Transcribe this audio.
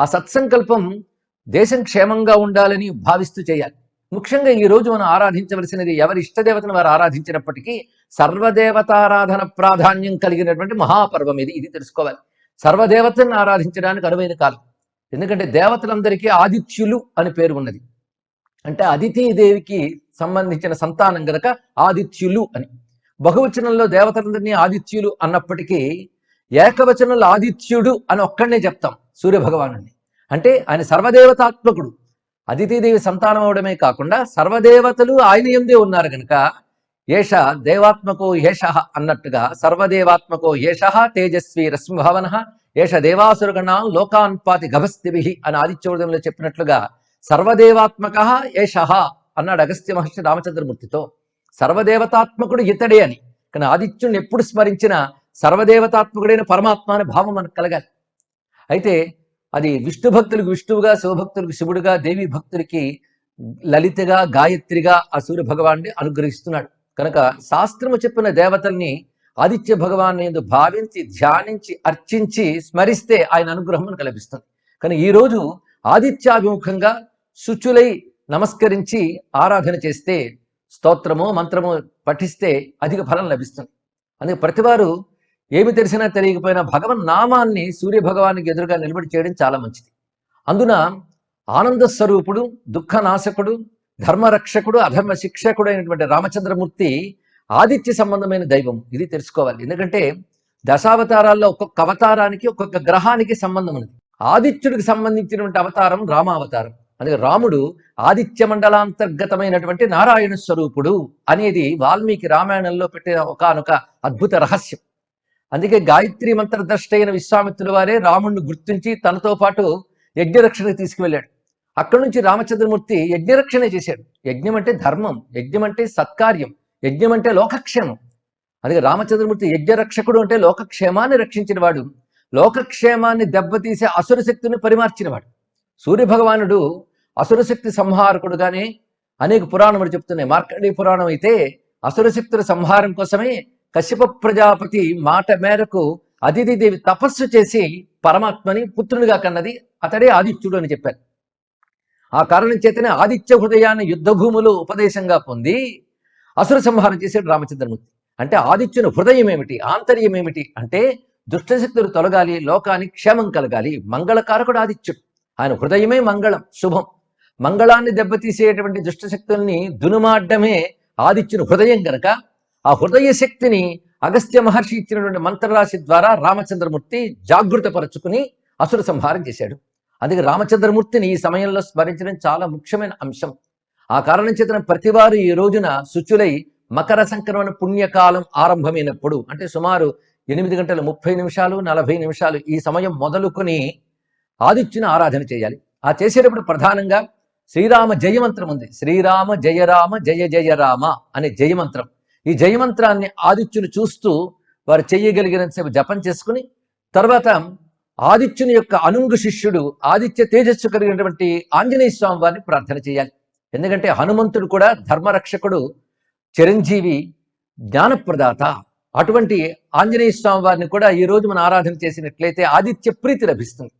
ఆ సత్సంకల్పం దేశం క్షేమంగా ఉండాలని భావిస్తూ చేయాలి. ముఖ్యంగా ఈ రోజు మనం ఆరాధించవలసినది ఎవరి ఇష్టదేవతను వారు ఆరాధించినప్పటికీ సర్వదేవతారాధన ప్రాధాన్యం కలిగినటువంటి మహాపర్వం ఇది ఇది తెలుసుకోవాలి. సర్వదేవతలను ఆరాధించడానికి అనువైన కాలం. ఎందుకంటే దేవతలందరికీ ఆదిత్యులు అని పేరు ఉన్నది. అంటే అదితి దేవికి సంబంధించిన సంతానం గనక ఆదిత్యులు అని. బహువచనంలో దేవతలందరినీ ఆదిత్యులు అన్నప్పటికీ ఏకవచనంలో ఆదిత్యుడు అని ఒక్కడనే చెప్తాం. సూర్యభగవాను అంటే ఆయన సర్వదేవతాత్మకుడు. అదితిదేవి సంతానం అవడమే కాకుండా సర్వదేవతలు ఆయన ఎందే ఉన్నారు కనుక ఏష దేవాత్మకో ఏష అన్నట్టుగా సర్వదేవాత్మకో ఏష తేజస్వి రశ్మిభావన ఏష దేవాసురగణాం లోకాన్పాతి గభస్తిభి అని ఆదిత్యోదయంలో చెప్పినట్లుగా సర్వదేవాత్మక ఏష అన్నాడు అగస్త్య మహర్షి రామచంద్రమూర్తితో. సర్వదేవతాత్మకుడు ఇతడే అని. కానీ ఆదిత్యుడిని ఎప్పుడు స్మరించినా సర్వదేవతాత్మకుడైన పరమాత్మ అనే భావం మనకు కలగాలి. అయితే అది విష్ణు భక్తులకు విష్ణువుగా శివభక్తులకు శివుడుగా దేవి భక్తులకి లలితగా గాయత్రిగా ఆ సూర్య భగవాన్ని అనుగ్రహిస్తున్నాడు. కనుక శాస్త్రము చెప్పిన దేవతల్ని ఆదిత్య భగవాన్ ఎందు భావించి ధ్యానించి అర్చించి స్మరిస్తే ఆయన అనుగ్రహం మనకు లభిస్తుంది. కానీ ఈరోజు ఆదిత్యాభిముఖంగా శుచులై నమస్కరించి ఆరాధన చేస్తే స్తోత్రము మంత్రము పఠిస్తే అధిక ఫలం లభిస్తుంది. అందుకే ప్రతివారు ఏమి తెలిసినా తెలియకపోయినా భగవన్ నామాన్ని సూర్య భగవానికి ఎదురుగా నిలబడి చేయడం చాలా మంచిది. అందున ఆనంద స్వరూపుడు దుఃఖనాశకుడు ధర్మరక్షకుడు అధర్మ శిక్షకుడు అయినటువంటి రామచంద్రమూర్తి ఆదిత్య సంబంధమైన దైవం. ఇది తెలుసుకోవాలి. ఎందుకంటే దశావతారాల్లో ఒక్కొక్క అవతారానికి ఒక్కొక్క గ్రహానికి సంబంధం ఉంది ఆదిత్యుడికి సంబంధించినటువంటి అవతారం రామావతారం. అందుకే రాముడు ఆదిత్య మండలాంతర్గతమైనటువంటి నారాయణ స్వరూపుడు అనేది వాల్మీకి రామాయణంలో పెట్టిన ఒకనొక అద్భుత రహస్యం. అందుకే గాయత్రి మంత్రద్రష్ట అయిన విశ్వామిత్రుల వారే రాముణ్ణి గుర్తించి తనతో పాటు యజ్ఞరక్షణకు తీసుకువెళ్ళాడు. అక్కడి నుంచి రామచంద్రమూర్తి యజ్ఞరక్షణ చేశాడు. యజ్ఞం అంటే ధర్మం యజ్ఞం అంటే సత్కార్యం యజ్ఞం అంటే లోకక్షేమం. అందుకే రామచంద్రమూర్తి యజ్ఞరక్షకుడు అంటే లోకక్షేమాన్ని రక్షించిన వాడు లోకక్షేమాన్ని దెబ్బతీసే అసుర శక్తిని పరిమార్చినవాడు. సూర్యభగవానుడు అసురశక్తి సంహారకుడుగానే అనేక పురాణములు చెప్తున్నాయి. మార్కండీ పురాణం అయితే అసురశక్తుల సంహారం కోసమే కశ్యప ప్రజాపతి మాట మేరకు అదితిదేవి తపస్సు చేసి పరమాత్మని పుత్రునిగా కన్నది. అతడే ఆదిత్యుడు అని చెప్పారు. ఆ కారణం చేతనే ఆదిత్య హృదయాన్ని యుద్ధభూములు ఉపదేశంగా పొంది అసుర సంహారం చేశాడు రామచంద్రమూర్తి. అంటే ఆదిత్యుని హృదయం ఏమిటి ఆంతర్యం ఏమిటి అంటే దుష్టశక్తులు తొలగాలి లోకానికి క్షేమం కలగాలి. మంగళకారకుడు ఆదిత్యుడు. ఆయన హృదయమే మంగళం శుభం. మంగళాన్ని దెబ్బతీసేటువంటి దుష్టశక్తుల్ని దునుమాడ్డమే ఆదిత్యుని హృదయం గనక ఆ హృదయ శక్తిని అగస్త్య మహర్షి ఇచ్చినటువంటి మంత్రరాశి ద్వారా రామచంద్రమూర్తి జాగృతపరచుకుని అసుర సంహారం చేశాడు. అందుకే రామచంద్రమూర్తిని ఈ సమయంలో స్మరించడం చాలా ముఖ్యమైన అంశం. ఆ కారణం చేతన ప్రతివారు ఈ రోజున శుచులై మకర సంక్రమణ పుణ్యకాలం ఆరంభమైనప్పుడు అంటే సుమారు ఎనిమిది గంటల ముప్పై నిమిషాలు నలభై నిమిషాలు ఈ సమయం మొదలుకొని ఆదిత్యుని ఆరాధన చేయాలి. ఆ చేసేటప్పుడు ప్రధానంగా శ్రీరామ జయమంత్రం ఉంది. శ్రీరామ జయరామ జయ జయ రామ అనే జయమంత్రం. ఈ జయమంత్రాన్ని ఆదిత్యుని చూస్తూ వారు చేయగలిగినంతసేపు జపం చేసుకుని తర్వాత ఆదిత్యుని యొక్క అనుంగు శిష్యుడు ఆదిత్య తేజస్సు కలిగినటువంటి ఆంజనేయ స్వామి వారిని ప్రార్థన చేయాలి. ఎందుకంటే హనుమంతుడు కూడా ధర్మరక్షకుడు చిరంజీవి జ్ఞానప్రదాత. అటువంటి ఆంజనేయ స్వామి వారిని కూడా ఈ రోజు మనం ఆరాధన చేసినట్లయితే ఆదిత్య ప్రీతి లభిస్తుంది.